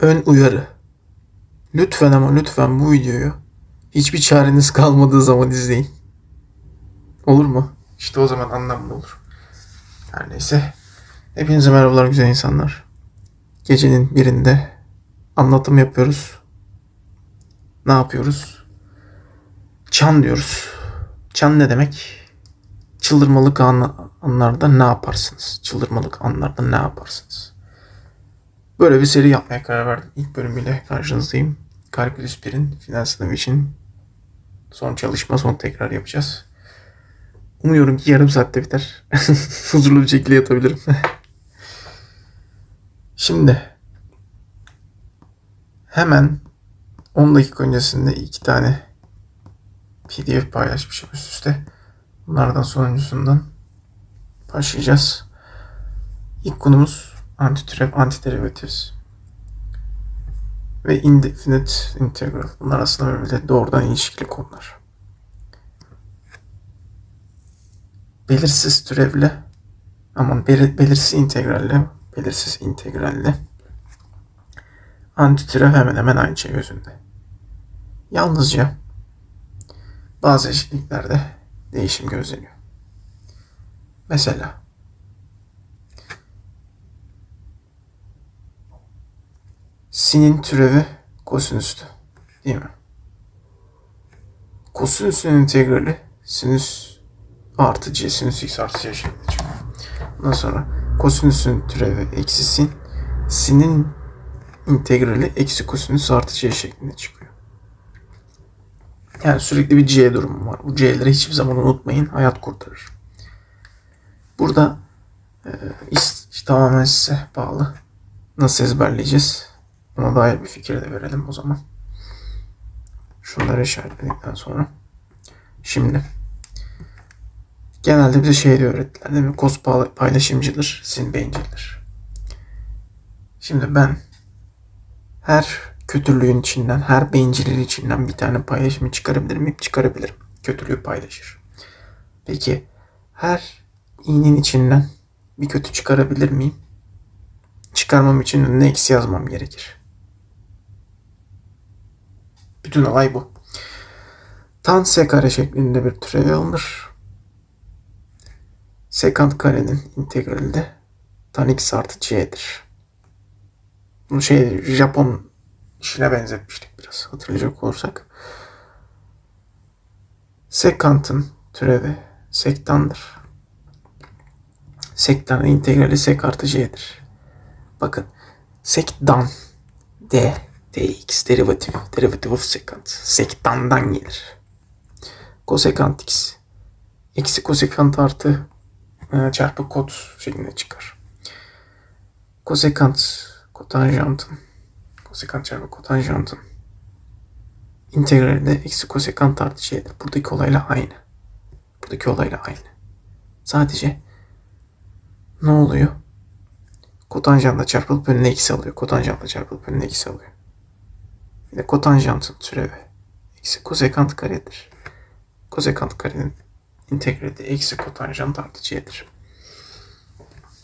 Ön uyarı. Lütfen ama lütfen bu videoyu hiçbir çareniz kalmadığı zaman izleyin. Olur mu? İşte o zaman anlamlı olur. Her neyse. Hepinize merhabalar güzel insanlar. Gecenin birinde anlatım yapıyoruz. Ne yapıyoruz? Çan diyoruz. Çan ne demek? Çıldırmalık an- anlarda ne yaparsınız? Çıldırmalık anlarda ne yaparsınız? Böyle bir seri yapmaya karar verdim. İlk bölümüyle karşınızdayım. Kalkülüs 1'in final sınavı için son çalışma, son tekrar yapacağız. Umuyorum ki yarım saatte biter. Huzurlu bir şekilde yatabilirim. Şimdi hemen 10 dakika öncesinde iki tane PDF paylaşmışım üst üste. Bunlardan sonuncusundan başlayacağız. İlk konumuz antitüref, antiderivatifs ve indefinite integral. Bunlar aslında birbiriyle doğrudan ilişkili konular. Belirsiz türevle aman belir, belirsiz integralle belirsiz integralle antitürev hemen hemen aynı şey özünde. Yalnızca bazı eşitliklerde değişim gözleniyor. Mesela sinin türevi kosinüstü değil mi? Kosinüsün integrali sinüs artı c sinüs x artı c şeklinde çıkıyor. Ondan sonra kosinüsün türevi eksi sin sinin integrali eksi kosinüs artı c şeklinde çıkıyor. Yani sürekli bir c durumu var. Bu c'leri hiçbir zaman unutmayın. Hayat kurtarır. Burada e, iş, tamamen size bağlı. Nasıl ezberleyeceğiz? Buna dair bir fikir de verelim o zaman. Şunları işaretledikten sonra. Şimdi genelde bize şey diyor öğrettiler değil mi? Kos pay- paylaşımcıdır, sin bencildir. Şimdi ben her kötülüğün içinden, her bencilliğin içinden bir tane paylaşımı çıkarabilir miyim? Çıkarabilirim. Kötülüğü paylaşır. Peki her iyinin içinden bir kötü çıkarabilir miyim? Çıkarmam için önüne eksi yazmam gerekir. Bütün olay bu. Tan s kare şeklinde bir türev alınır. Sekant karenin integrali de tan x artı c'dir. Bunu şey Japon işine benzetmiştik biraz hatırlayacak olursak. Sekantın türevi sektandır. Sektanın integrali sek artı c'dir. Bakın sektan d dx derivatif derivative of secant sektandan gelir. Kosekant x eksi kosekant artı e, çarpı kot şeklinde çıkar. Kosekant kotanjantın kosekant çarpı kotanjantın integrali de eksi kosekant artı c'dir. Buradaki olayla aynı. Buradaki olayla aynı. Sadece ne oluyor? Kotanjantla çarpılıp önüne eksi alıyor. Kotanjantla çarpılıp önüne eksi alıyor. Bir kotanjantın türevi eksi kosekant karedir. Kosekant karenin integrali eksi kotanjant artı c'dir.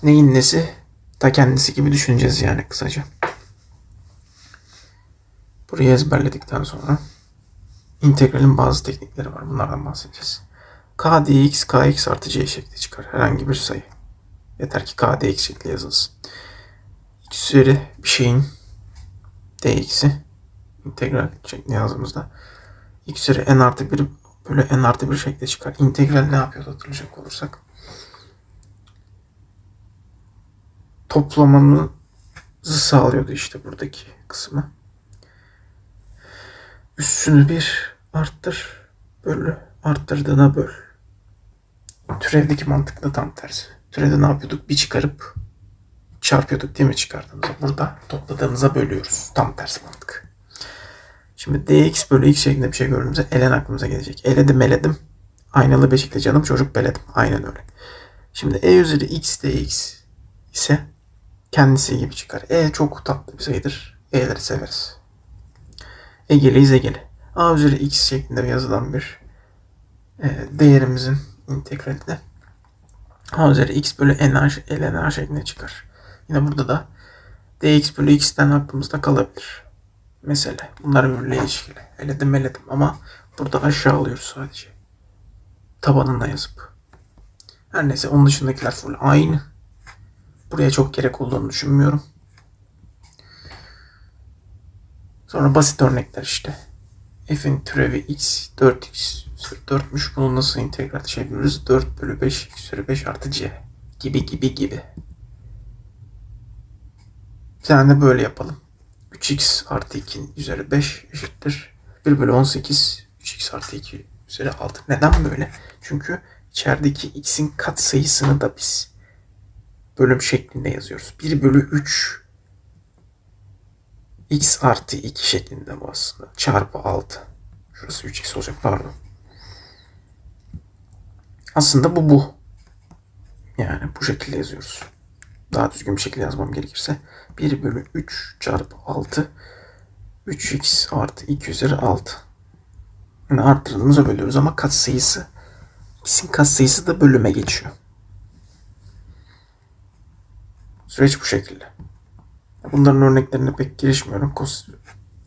Neyin nesi? Ta kendisi gibi düşüneceğiz yani kısaca. Burayı ezberledikten sonra integralin bazı teknikleri var. Bunlardan bahsedeceğiz. k dx kx artı c şekli çıkar. Herhangi bir sayı. Yeter ki k dx şekli yazılsın. x üzeri bir şeyin dx'i integral şekli yazdığımızda x üzeri n artı 1 bölü n artı 1 şekli çıkar. İntegral ne yapıyordu hatırlayacak olursak? Toplamamızı sağlıyordu işte buradaki kısmı. Üssünü bir arttır bölü arttırdığına böl. Türevdeki mantıkla tam tersi. Türevde ne yapıyorduk? Bir çıkarıp çarpıyorduk değil mi çıkardığımızda? Burada topladığımıza bölüyoruz. Tam tersi mantık. Şimdi dx bölü x şeklinde bir şey gördüğümüzde elen aklımıza gelecek. Eledim eledim. Aynalı beşikle canım çocuk beledim. Aynen öyle. Şimdi e üzeri x dx ise kendisi gibi çıkar. E çok tatlı bir sayıdır. E'leri severiz. Egeliyiz egeli. A üzeri x şeklinde yazılan bir e, değerimizin integrali de A üzeri x bölü n ln şeklinde çıkar. Yine burada da dx bölü x'ten aklımızda kalabilir. Mesele. Bunlar birbirle ilişkili. Eledim eledim ama burada aşağı alıyoruz sadece. Tabanına yazıp. Her neyse onun dışındakiler full aynı. Buraya çok gerek olduğunu düşünmüyorum. Sonra basit örnekler işte. F'in türevi x 4x üzeri 4'müş. Bunu nasıl integral çeviririz? 4 bölü 5 x üzeri 5 artı c. Gibi gibi gibi. Bir tane de böyle yapalım. 3x artı 2 üzeri 5 eşittir. 1 bölü 18 3x artı 2 üzeri 6. Neden böyle? Çünkü içerideki x'in kat sayısını da biz bölüm şeklinde yazıyoruz. 1 bölü 3 x artı 2 şeklinde bu aslında. Çarpı 6. Şurası 3x olacak pardon. Aslında bu bu. Yani bu şekilde yazıyoruz. Daha düzgün bir şekilde yazmam gerekirse. 1 bölü 3 çarpı 6 3x artı 2 üzeri 6. Yani arttırdığımıza bölüyoruz ama kat sayısı x'in kat sayısı da bölüme geçiyor. Süreç bu şekilde. Bunların örneklerine pek girişmiyorum. Kos,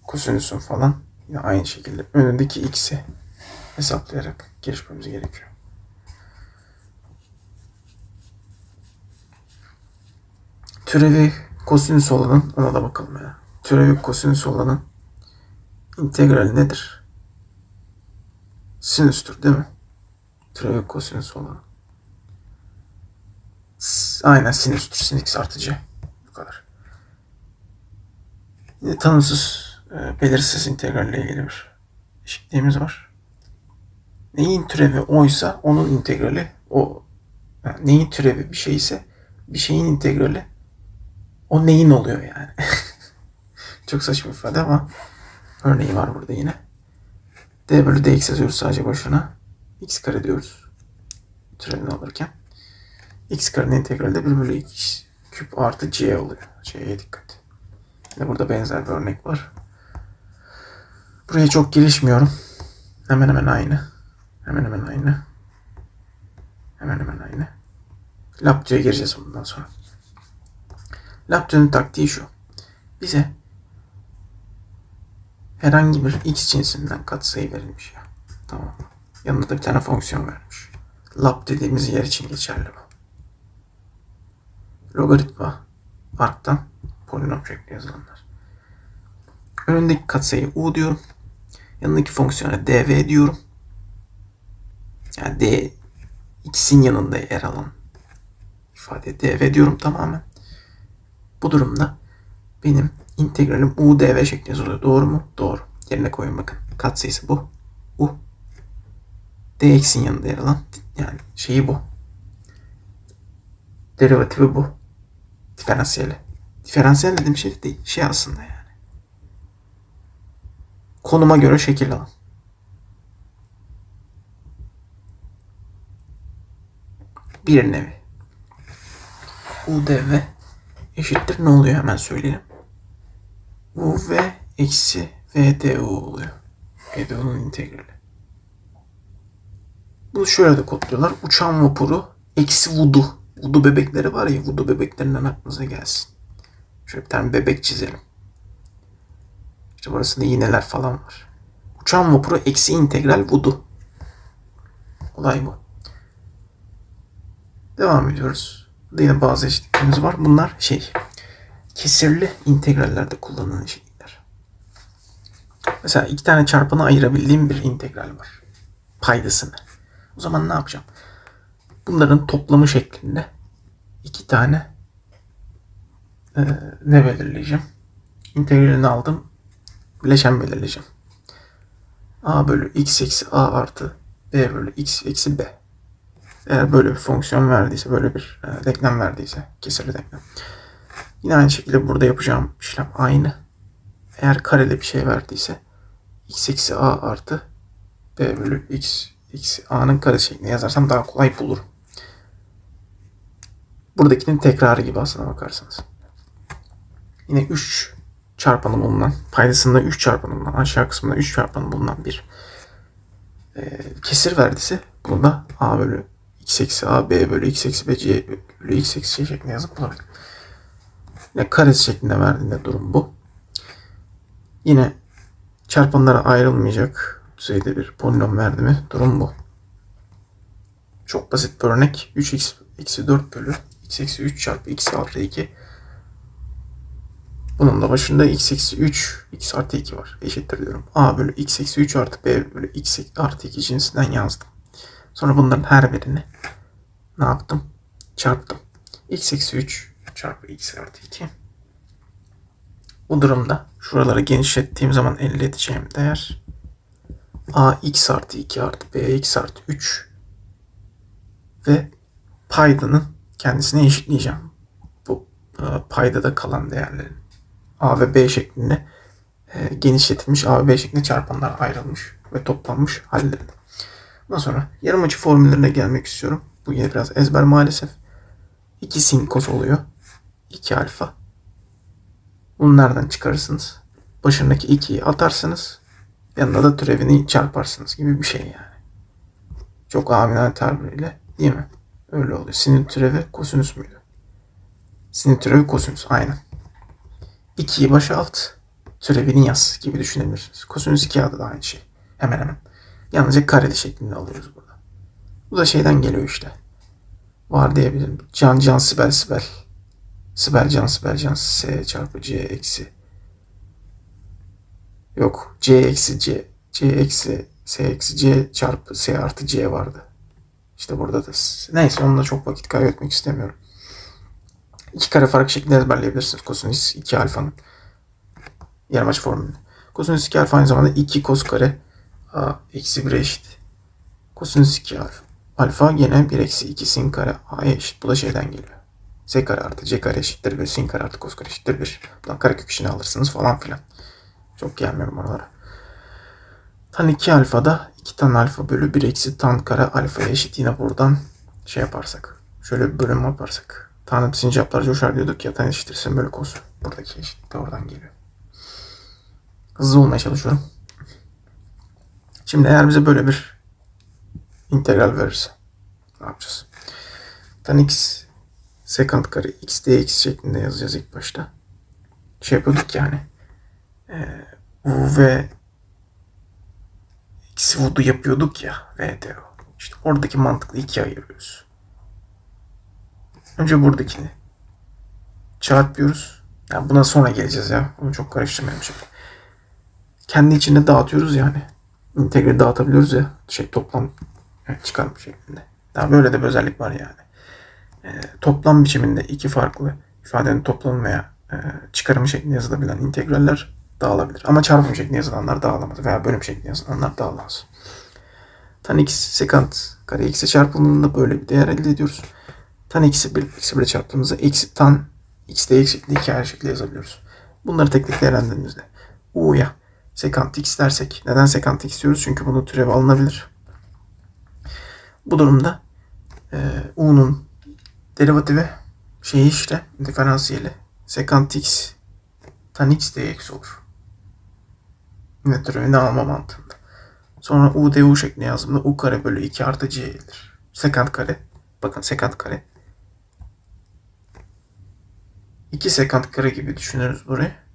kosinüsün falan yine aynı şekilde önündeki x'i hesaplayarak girişmemiz gerekiyor. Türevi kosinüs olanın ona da bakalım ya. Türevi kosinüs olanın integrali nedir? Sinüstür değil mi? Türevi kosinüs olanın. Aynen sinüstür. Sin x artı c. Bu kadar. Yine tanımsız, e, belirsiz integralle ilgili bir eşitliğimiz var. Neyin türevi oysa onun integrali o. Yani neyin türevi bir şey ise bir şeyin integrali o neyin oluyor yani. Çok saçma ifade ama örneği var burada yine. d bölü dx yazıyoruz sadece başına. x kare diyoruz. Türevini alırken. x karenin integrali de 1 bölü x küp artı c oluyor. c'ye dikkat. Yine burada benzer bir örnek var. Buraya çok girişmiyorum. Hemen hemen aynı. Hemen hemen aynı. Hemen hemen aynı. Laptio'ya gireceğiz bundan sonra. Laptio'nun taktiği şu. Bize herhangi bir x cinsinden katsayı verilmiş ya. Tamam? Yanında da bir tane fonksiyon vermiş. Lap dediğimiz yer için geçerli bu. Logaritma arctan polinom şekli yazılanlar. Önündeki katsayı u diyorum. Yanındaki fonksiyona dv diyorum. Yani d x'in yanında yer alan ifade dv diyorum tamamen. Bu durumda benim integralim u dv şeklinde yazılıyor. Doğru mu? Doğru. Yerine koyun bakın. Katsayısı bu. u. dx'in yanında yer alan yani şeyi bu. Derivatifi bu. Diferansiyeli. Diferansiyel dediğim şey değil. Şey aslında yani. Konuma göre şekil alan. Bir nevi. UDV eşittir ne oluyor hemen söyleyelim. UV eksi VDU oluyor. VDU'nun integrali. Bunu şöyle de kodluyorlar. Uçan vapuru eksi vudu. Vudu bebekleri var ya vudu bebeklerinden aklınıza gelsin. Şöyle bir tane bebek çizelim. İşte burasında iğneler falan var. Uçan vapuru eksi integral vudu. Olay bu. Devam ediyoruz. Yine bazı eşitliklerimiz var. Bunlar şey kesirli integrallerde kullanılan eşitlikler. Mesela iki tane çarpanı ayırabildiğim bir integral var. Paydasını. O zaman ne yapacağım? Bunların toplamı şeklinde iki tane e, ne belirleyeceğim? İntegralini aldım. Bileşen belirleyeceğim. a bölü x eksi a artı b bölü x eksi b. Eğer böyle bir fonksiyon verdiyse, böyle bir e, denklem verdiyse, kesirli denklem. Yine aynı şekilde burada yapacağım işlem aynı. Eğer kareli bir şey verdiyse x eksi a artı b bölü x x a'nın kare şeklinde yazarsam daha kolay bulurum. Buradakinin tekrarı gibi aslına bakarsanız. Yine 3 çarpanı bulunan, paydasında 3 çarpanı bulunan, aşağı kısmında 3 çarpanı bulunan bir e, kesir verdiyse bunu da a bölü x eksi a, b bölü x eksi b, c bölü x eksi c şeklinde yazıp bulabilirim. Yine karesi şeklinde verdiğinde durum bu. Yine çarpanlara ayrılmayacak düzeyde bir polinom verdi mi durum bu. Çok basit bir örnek. 3x eksi 4 bölü x eksi 3 çarpı x artı 2. Bunun da başında x eksi 3 x artı 2 var. Eşittir diyorum. a bölü x eksi 3 artı b bölü x artı 2 cinsinden yazdım. Sonra bunların her birini ne yaptım? Çarptım. x eksi 3 çarpı x artı 2. Bu durumda şuraları genişlettiğim zaman elde edeceğim değer a x artı 2 artı b x artı 3 ve paydanın kendisine eşitleyeceğim. Bu e, paydada kalan değerlerin a ve b şeklinde e, genişletilmiş a ve b şeklinde çarpanlar ayrılmış ve toplanmış halleri. Ondan sonra yarım açı formüllerine gelmek istiyorum. Bu yine biraz ezber maalesef. 2 sin kos oluyor. 2 alfa. Bunu nereden çıkarırsınız? Başındaki 2'yi atarsınız. Yanına da türevini çarparsınız gibi bir şey yani. Çok amina tabiriyle değil mi? Öyle oluyor. Sinüs türevi kosinüs müydü? Sinüs türevi kosinüs aynen. 2'yi başa alt. Türevini yaz gibi düşünebilirsiniz. Kosinüs 2 adı da aynı şey. Hemen hemen. Yalnızca kareli şeklinde alıyoruz burada. Bu da şeyden geliyor işte. Var diyebilirim. Can can sibel sibel. Sibel can sibel can s çarpı c eksi. Yok. c eksi c. c eksi s eksi c çarpı s artı c vardı. İşte burada da neyse onunla çok vakit kaybetmek istemiyorum. İki kare farklı şeklinde ezberleyebilirsiniz kosinüs 2 alfanın. Yarım açı formülünü. Kosinüs 2 alfa aynı zamanda 2 kos kare a eksi 1'e eşit. Kosinüs 2 alfa. Alfa gene 1 eksi 2 sin kare a'ya eşit. Bu da şeyden geliyor. S kare artı C kare eşittir 1. Sin kare artı kos kare eşittir 1. Buradan kare köküçünü alırsınız falan filan. Çok gelmiyorum oralara. Tan 2 alfa da 2 tan alfa bölü 1 eksi tan kare alfaya eşit. Yine buradan şey yaparsak. Şöyle bir bölüm yaparsak. Tanrı sincaplar coşar diyorduk ya tan eşittir sin bölü kos. Buradaki eşitlik de oradan geliyor. Hızlı olmaya çalışıyorum. Şimdi eğer bize böyle bir integral verirse ne yapacağız? Tan x sekant kare x dx şeklinde yazacağız ilk başta. Şey yapıyorduk yani. E, u ve x vudu yapıyorduk ya. V de o. İşte oradaki mantıklı ikiye ayırıyoruz. Önce buradakini çarpıyoruz. Yani buna sonra geleceğiz ya. Bunu çok karıştırmayalım şimdi. Kendi içinde dağıtıyoruz yani. İntegre dağıtabiliyoruz ya. Şey toplam yani çıkarım şeklinde. Daha böyle de bir özellik var yani. E, toplam biçiminde iki farklı ifadenin toplamı veya e, çıkarımı şeklinde yazılabilen integraller dağılabilir. Ama çarpım şeklinde yazılanlar dağılamaz veya bölüm şeklinde yazılanlar dağılamaz. Tan x sekant kare x'e çarpıldığında böyle bir değer elde ediyoruz. Tan x'i 1 x'i 1'e çarptığımızda eksi tan x şeklinde iki ayrı şekilde yazabiliyoruz. Bunları tek tek değerlendirdiğimizde u'ya sekant x dersek neden sekant x diyoruz? Çünkü bunun türevi alınabilir. Bu durumda e, u'nun derivatifi şeyi işte diferansiyeli sekant x tan x dx olur. Yine türevini alma mantığında. Sonra u du şeklinde yazdığımda u kare bölü 2 artı c gelir. Sekant kare. Bakın sekant kare. 2 sekant kare gibi düşünürüz burayı.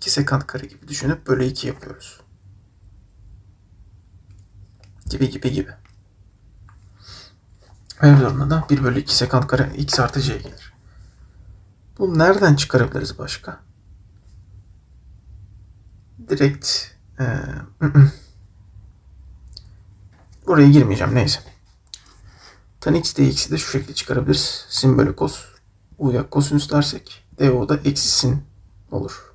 2 sekant kare gibi düşünüp bölü 2 yapıyoruz. Gibi gibi gibi. Her durumda da 1 bölü 2 sekant kare x artı c gelir. Bunu nereden çıkarabiliriz başka? Direkt e, buraya girmeyeceğim neyse. Tan x dx'i de şu şekilde çıkarabiliriz. Sin bölü kos. U'ya kosinüs dersek du da eksi sin olur.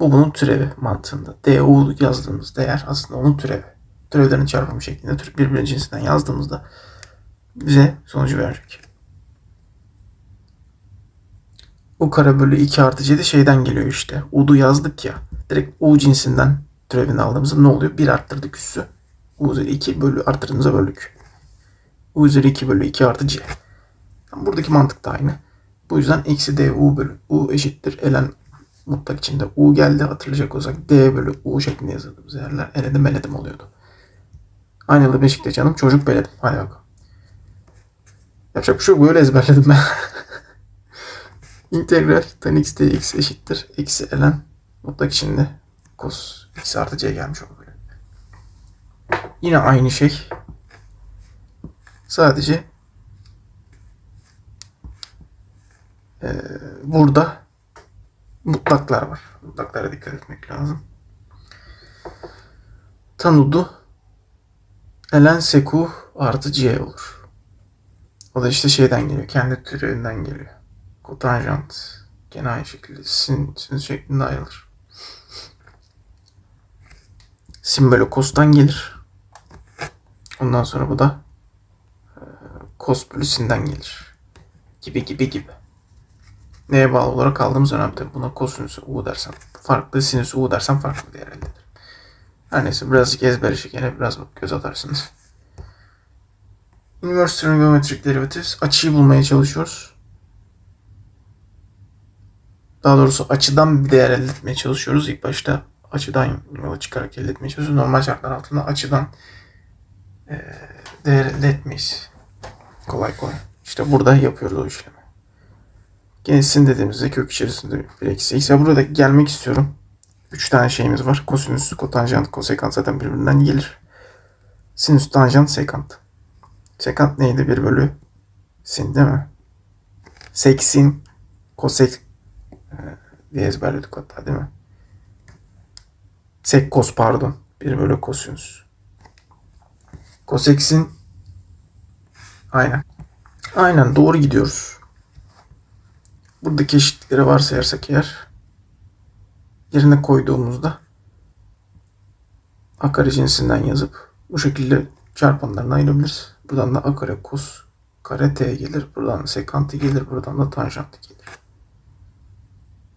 Bu bunun türevi mantığında. du yazdığımız değer aslında onun türevi. Türevlerin çarpımı şeklinde birbirinin cinsinden yazdığımızda bize sonucu verecek. U kare bölü 2 artı c de şeyden geliyor işte. U'du yazdık ya. Direkt U cinsinden türevini aldığımızda ne oluyor? 1 arttırdık üssü. U üzeri 2 bölü arttırdığımıza böldük. U üzeri 2 bölü 2 artı c. Buradaki mantık da aynı. Bu yüzden eksi d u bölü u eşittir. Elen mutlak içinde u geldi. Hatırlayacak olsak d bölü u şeklinde yazıldığımız yerler eledim eledim oluyordu. Aynı yılda Beşik'te canım çocuk beledim. Hadi bakalım. Yapacak bir şey yok. Böyle ezberledim ben. integral tan x dx eşittir. Eksi ln mutlak içinde cos x artı c gelmiş oldu. Yine aynı şey. Sadece eee, burada mutlaklar var. Mutlaklara dikkat etmek lazım. Tanudu ln seku artı c olur. O da işte şeyden geliyor. Kendi türevinden geliyor. Kotanjant gene aynı şekilde sin, sin şeklinde ayrılır. Cos'tan gelir. Ondan sonra bu da e, cos bölü sin'den gelir. Gibi gibi gibi. Neye bağlı olarak aldığımız önemli. Buna kosinüsü u dersen farklı, sinüsü u dersen farklı değer elde eder. Her neyse birazcık ezber işi gene biraz göz atarsınız. Inverse trigonometric derivatives açıyı bulmaya çalışıyoruz. Daha doğrusu açıdan bir değer elde etmeye çalışıyoruz. İlk başta açıdan yola çıkarak elde etmeye çalışıyoruz. Normal şartlar altında açıdan değer elde etmeyiz. Kolay kolay. İşte burada yapıyoruz o işlemi. Genişsin dediğimizde kök içerisinde bir eksi x. Ya burada gelmek istiyorum. Üç tane şeyimiz var. Kosinüs, kotanjant, kosekant zaten birbirinden gelir. Sinüs, tanjant, sekant. Sekant neydi? 1 bölü sin değil mi? Seksin, kosek e, diye ezberledik hatta değil mi? Sek kos pardon. 1 bölü kosinüs. Koseksin aynen. Aynen doğru gidiyoruz. Buradaki eşitlikleri varsayarsak eğer yerine koyduğumuzda a kare cinsinden yazıp bu şekilde çarpanlarını ayırabiliriz. Buradan da a kare kos kare t gelir. Buradan da sekantı gelir. Buradan da tanjantı gelir.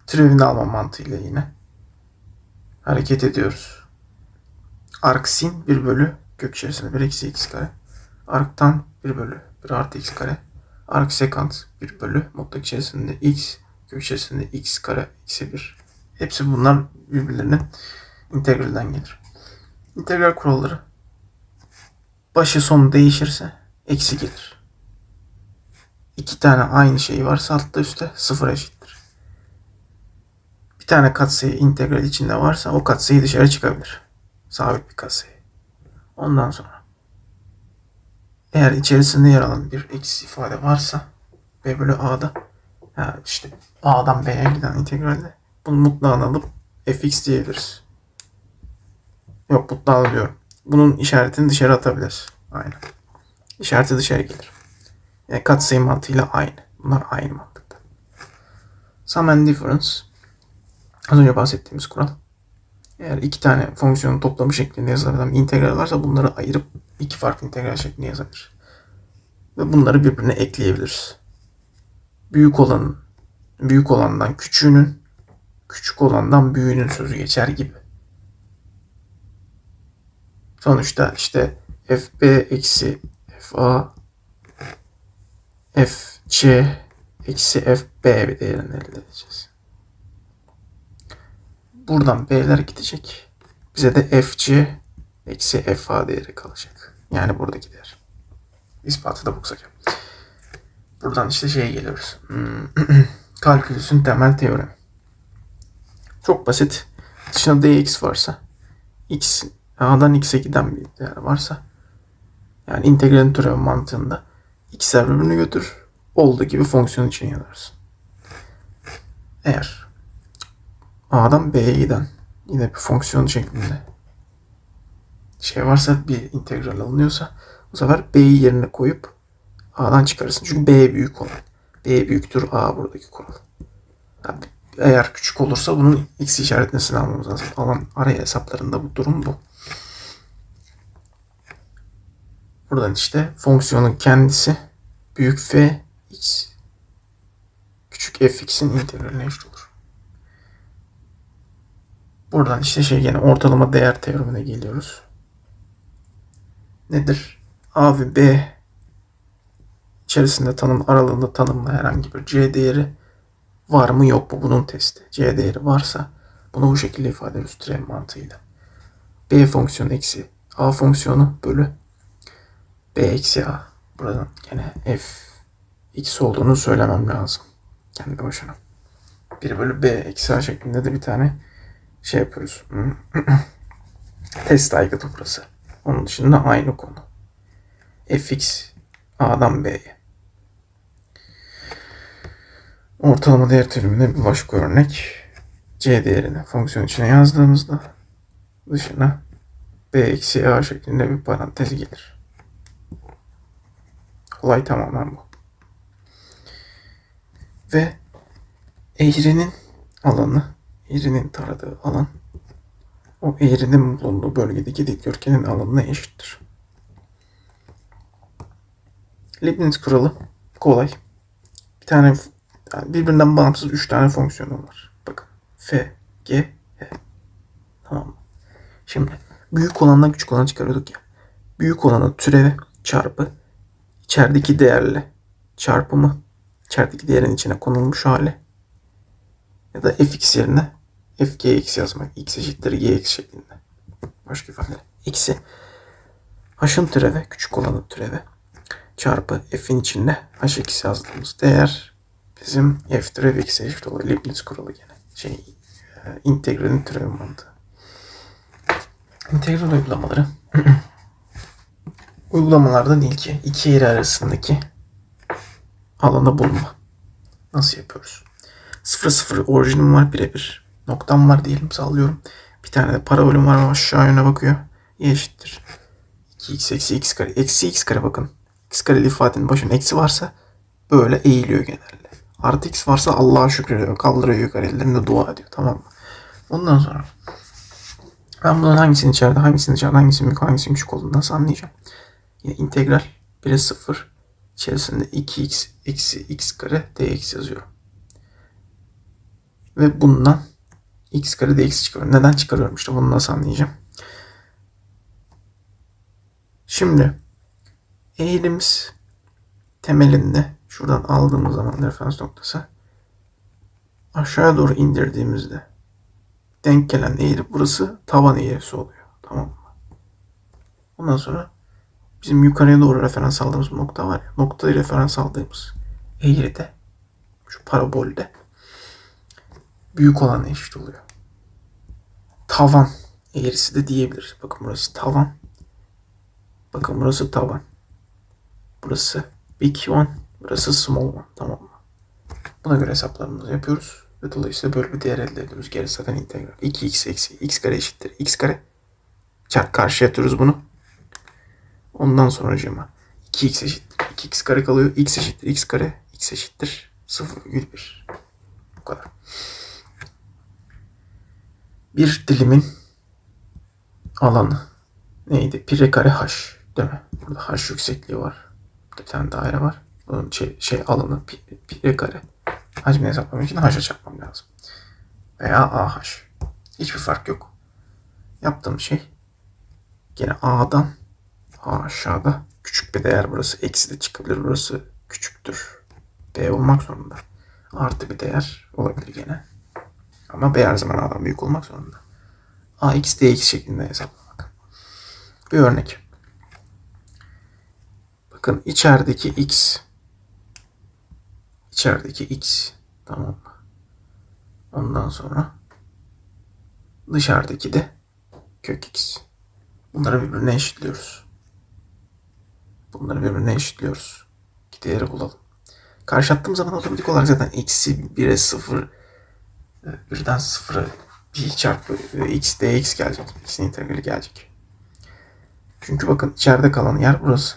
Türevini alma mantığıyla yine hareket ediyoruz. Arc sin 1 bölü kök içerisinde 1 eksi x kare. Arctan 1 bölü 1 artı x kare. Arc sekant 1 bölü mutlak içerisinde x kök içerisinde x kare eksi 1. Hepsi bunlar birbirlerinin integralden gelir. İntegral kuralları başı sonu değişirse eksi gelir. İki tane aynı şey varsa altta üstte sıfır eşittir. Bir tane katsayı integral içinde varsa o katsayı dışarı çıkabilir. Sabit bir katsayı. Ondan sonra eğer içerisinde yer alan bir eksi ifade varsa b bölü a'da ha işte a'dan b'ye giden integralde bunu mutlağını alıp fx diyebiliriz. Yok mutlağını diyorum. Bunun işaretini dışarı atabiliriz. Aynen. İşareti dışarı gelir. Yani katsayı mantığıyla aynı. Bunlar aynı mantıkta. Sum and difference az önce bahsettiğimiz kural. Eğer iki tane fonksiyonun toplamı şeklinde yazılan integral varsa bunları ayırıp iki farklı integral şeklinde yazabilir. Ve bunları birbirine ekleyebiliriz. Büyük olanın büyük olandan küçüğünün küçük olandan büyüğünün sözü geçer gibi. Sonuçta işte fb eksi fa fc eksi fb değerini elde edeceğiz. Buradan b'ler gidecek. Bize de fc eksi fa değeri kalacak. Yani buradaki değer. İspatı da bu. Buradan işte şeye geliyoruz. Hmm. Kalkülüsün temel teoremi. Çok basit. Dışında dx varsa x a'dan x'e giden bir değer varsa yani integralin türevi mantığında x'ler birbirini götür. Olduğu gibi fonksiyon için yazarsın. Eğer a'dan b'ye giden yine bir fonksiyon şeklinde şey varsa bir integral alınıyorsa bu sefer b'yi yerine koyup a'dan çıkarırsın. Çünkü b büyük olan. b büyüktür a buradaki kural. Yani eğer küçük olursa bunun x işaretini almamız lazım. Alan araya hesaplarında bu durum bu. Buradan işte fonksiyonun kendisi büyük f x küçük fx'in integraline eşit olur. Buradan işte şey yine ortalama değer teoremine geliyoruz. Nedir? A ve B içerisinde tanım aralığında tanımlı herhangi bir C değeri var mı yok mu bunun testi. C değeri varsa bunu bu şekilde ifade ediyoruz türev mantığıyla. B fonksiyonu eksi A fonksiyonu bölü B eksi A. Buradan gene F x olduğunu söylemem lazım. Kendi başına. 1 bölü b eksi a şeklinde de bir tane şey yapıyoruz. Test aygıtı burası. Onun dışında aynı konu. fx a'dan b'ye. Ortalama değer teriminde bir başka örnek. c değerini fonksiyon içine yazdığımızda dışına b eksi a şeklinde bir parantez gelir. Olay tamamen bu. Ve eğrinin alanı, eğrinin taradığı alan o eğrinin bulunduğu bölgedeki dikdörtgenin alanına eşittir. Leibniz kuralı kolay. Bir tane yani birbirinden bağımsız üç tane fonksiyonu var. Bakın f, g, h. Tamam? Şimdi büyük olanla küçük olanı çıkarıyorduk ya. Büyük olanı türevi çarpı içerideki değerle çarpımı içerideki değerin içine konulmuş hali ya da fx yerine fgx yazmak. x eşittir gx şeklinde. Başka ifadeyle. Eksi h'ın türevi küçük olanın türevi çarpı f'in içinde hx yazdığımız değer bizim f türev x'e eşit oluyor. Leibniz kuralı gene. Şey, e, integralin türevi mantığı. İntegral uygulamaları uygulamalardan ilki iki eğri arasındaki alanı bulma. Nasıl yapıyoruz? 0 0 orijinim var birebir. Noktam var diyelim sallıyorum. Bir tane de parabolüm var aşağı yöne bakıyor. Y eşittir. 2x eksi x kare. Eksi x kare bakın. x kareli ifadenin başında eksi varsa böyle eğiliyor genelde. Artı x varsa Allah'a şükrediyor. Kaldırıyor yukarı ellerinde dua ediyor. Tamam mı? Ondan sonra ben bunun hangisinin içeride, hangisinin dışarıda, hangisinin büyük, hangisinin küçük olduğunu nasıl anlayacağım? Yine integral 1'e 0 içerisinde 2x eksi x kare dx yazıyorum. Ve bundan x kare dx çıkarıyorum. Neden çıkarıyorum işte bunu nasıl anlayacağım? Şimdi eğrimiz temelinde şuradan aldığımız zaman referans noktası aşağıya doğru indirdiğimizde denk gelen eğri burası taban eğrisi oluyor. Tamam mı? Ondan sonra bizim yukarıya doğru referans aldığımız nokta var ya. Noktayı referans aldığımız eğride şu parabolde büyük olan eşit oluyor. Tavan eğrisi de diyebiliriz. Bakın burası tavan. Bakın burası tavan. Burası big one. Burası small one. Tamam mı? Buna göre hesaplarımızı yapıyoruz. Ve dolayısıyla böyle bir değer elde ediyoruz. Geri zaten integral. 2x eksi x kare eşittir. x kare. Çarp karşıya atıyoruz bunu. Ondan sonra cema 2x eşittir. 2x kare kalıyor. x eşittir. x kare. x eşittir. 0,1. Bu kadar. Bir dilimin alanı neydi? Pire kare h. Değil mi? Burada h yüksekliği var. Bir tane daire var. Bunun şey, şey alanı pi, pire kare. Hacmini hesaplamak için h'a çarpmam lazım. Veya ah. Hiçbir fark yok. Yaptığım şey gene a'dan aşağıda küçük bir değer burası. Eksi de çıkabilir. Burası küçüktür. B olmak zorunda. Artı bir değer olabilir gene. Ama B her zaman A'dan büyük olmak zorunda. A x dx şeklinde hesaplamak. Bir örnek. Bakın içerideki x içerideki x tamam mı? Ondan sonra dışarıdaki de kök x. Bunları birbirine eşitliyoruz. Bunları birbirine eşitliyoruz. İki değeri bulalım. Karşı zaman otomatik olarak zaten eksi 1'e 0 birden 0'a pi çarpı x dx gelecek. x'in integrali gelecek. Çünkü bakın içeride kalan yer burası.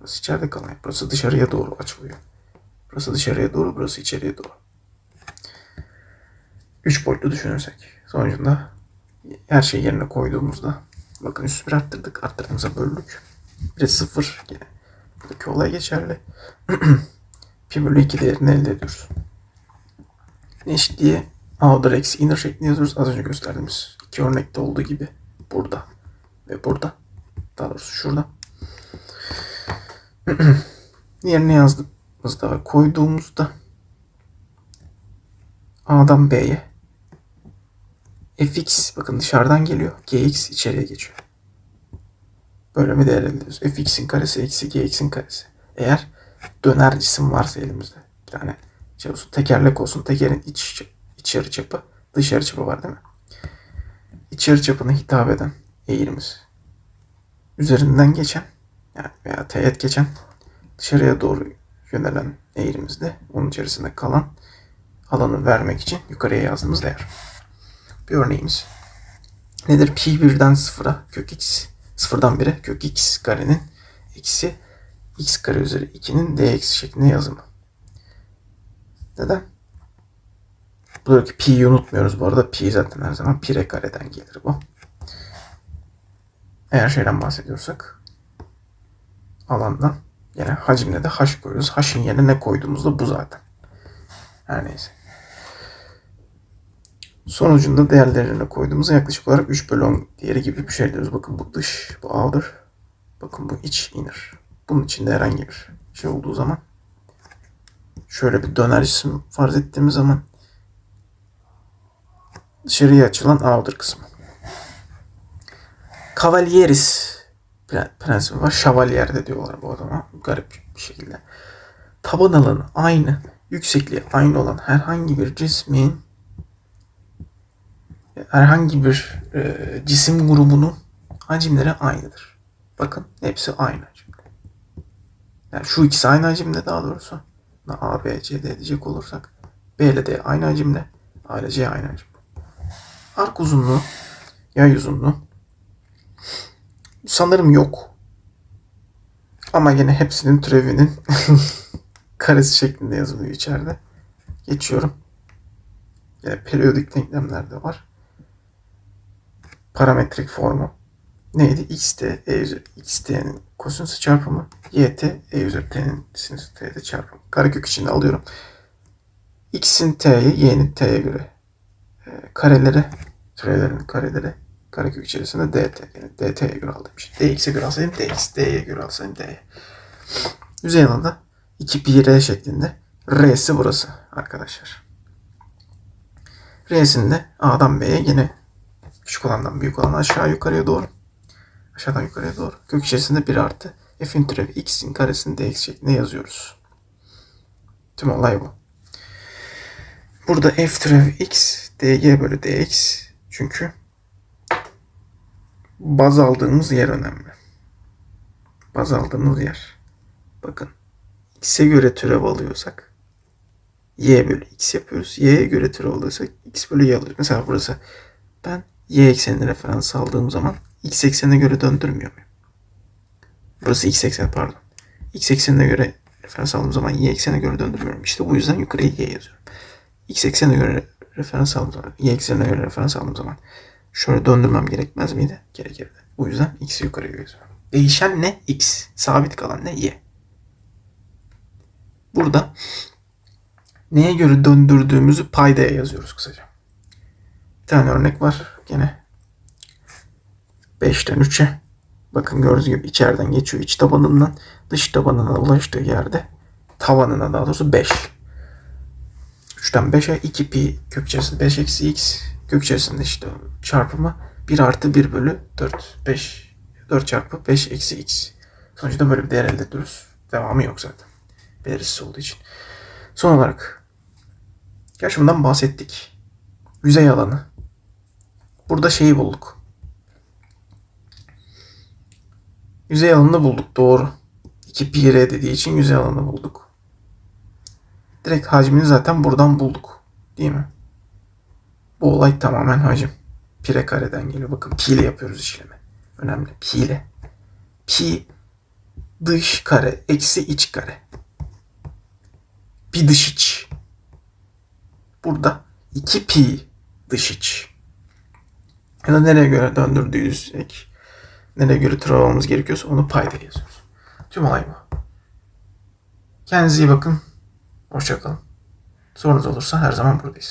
Burası içeride kalan yer. Burası dışarıya doğru açılıyor. Burası dışarıya doğru, burası içeriye doğru. Üç boyutlu düşünürsek. Sonucunda her şeyi yerine koyduğumuzda bakın üst bir arttırdık. Arttırdığımıza böldük. Bir de sıfır yine. Buradaki olay geçerli. pi bölü 2 değerini elde ediyoruz. Eşitliğe outer eksi inner şeklinde yazıyoruz. Az önce gösterdiğimiz iki örnekte olduğu gibi burada ve burada. Daha doğrusu şurada. Yerine yazdığımızda koyduğumuzda A'dan B'ye fx bakın dışarıdan geliyor. gx içeriye geçiyor. Bir değer elde ediyoruz. fx'in karesi eksi gx'in karesi. Eğer döner cisim varsa elimizde bir tane olsun, tekerlek olsun. Tekerin iç, iç yarıçapı, dış yarıçapı var değil mi? İç yarıçapına hitap eden eğrimiz üzerinden geçen yani veya teğet geçen dışarıya doğru yönelen eğrimizde onun içerisinde kalan alanı vermek için yukarıya yazdığımız değer. Bir örneğimiz nedir? Pi birden sıfıra kök x sıfırdan 1'e kök x karenin eksi x kare üzeri 2'nin dx şeklinde yazımı. Neden? Buradaki pi'yi unutmuyoruz bu arada. Pi zaten her zaman pi r kareden gelir bu. Eğer şeyden bahsediyorsak alandan yine hacimde de h koyuyoruz. H'ın yerine ne koyduğumuzda bu zaten. Her neyse. Sonucunda değerlerine koyduğumuzda yaklaşık olarak 3 bölü 10 değeri gibi bir şey diyoruz. Bakın bu dış, bu outer. Bakın bu iç, inner. Bunun içinde herhangi bir şey olduğu zaman şöyle bir döner cisim farz ettiğimiz zaman dışarıya açılan outer kısmı. Cavalieris pre- prensibi var. Şavalyer de diyorlar bu adama. Garip bir şekilde. Taban alanı aynı, yüksekliği aynı olan herhangi bir cismin herhangi bir e, cisim grubunun hacimleri aynıdır. Bakın hepsi aynı hacimde. Yani şu ikisi aynı hacimde daha doğrusu. A, B, C, D diyecek olursak B ile D aynı hacimde. A ile C aynı hacimde. Ark uzunluğu, yay uzunluğu sanırım yok. Ama yine hepsinin türevinin karesi şeklinde yazılıyor içeride. Geçiyorum. Yine periyodik denklemler de var. Parametrik formu neydi? xt e üzeri xt'nin kosinüsü çarpımı yt e üzeri t'nin sinüsü t'de çarpımı. Karekök içinde alıyorum. x'in t'ye y'nin t'ye göre e, kareleri türevlerin kareleri karekök içerisinde dt yani dt'ye göre aldım. İşte dx'e göre alsaydım dx, d'ye göre alsaydım dy. Yüzey alanında 2 pi r şeklinde r'si burası arkadaşlar. R'sinde A'dan B'ye yine küçük olandan büyük olan aşağı yukarıya doğru. Aşağıdan yukarıya doğru. Kök içerisinde 1 artı f'in türevi x'in karesini dx şeklinde yazıyoruz. Tüm olay bu. Burada f türevi x dg bölü dx çünkü baz aldığımız yer önemli. Baz aldığımız yer. Bakın x'e göre türev alıyorsak y bölü x yapıyoruz. Y'ye göre türev alıyorsak x bölü y alıyoruz. Mesela burası ben y eksenine referans aldığım zaman x eksenine göre döndürmüyor muyum? Burası x eksen pardon. x eksenine göre referans aldığım zaman y eksenine göre döndürmüyorum. İşte bu yüzden yukarıya y yazıyorum. x eksenine göre referans aldığım zaman, y eksenine göre referans aldığım zaman şöyle döndürmem gerekmez miydi? Gerekirdi. Bu yüzden x'i yukarıya yazıyorum. Değişen ne? x. Sabit kalan ne? y. Burada neye göre döndürdüğümüzü paydaya yazıyoruz kısaca. Bir tane örnek var gene. 5'ten 3'e. Bakın gördüğünüz gibi içeriden geçiyor iç tabanından dış tabanına ulaştığı yerde tavanına daha doğrusu 5. 3'ten 5'e 2 pi kök içerisinde 5 eksi x kök içerisinde işte çarpımı 1 artı 1 bölü 4 5 4 çarpı 5 eksi x. Sonuçta böyle bir değer elde ediyoruz. Devamı yok zaten. Belirsiz olduğu için. Son olarak yaşımdan bahsettik. Yüzey alanı. Burada şeyi bulduk. Yüzey alanını bulduk doğru. 2 pi r dediği için yüzey alanını bulduk. Direkt hacmini zaten buradan bulduk. Değil mi? Bu olay tamamen hacim. Pi r kareden geliyor. Bakın pi ile yapıyoruz işlemi. Önemli. Pi ile. Pi dış kare eksi iç kare. Pi dış iç. Burada 2 pi dış iç. Ya da nereye göre döndürdüysek, nereye göre türev almamız gerekiyorsa onu payda yazıyoruz. Tüm olay bu. Kendinize iyi bakın. Hoşçakalın. Sorunuz olursa her zaman buradayız.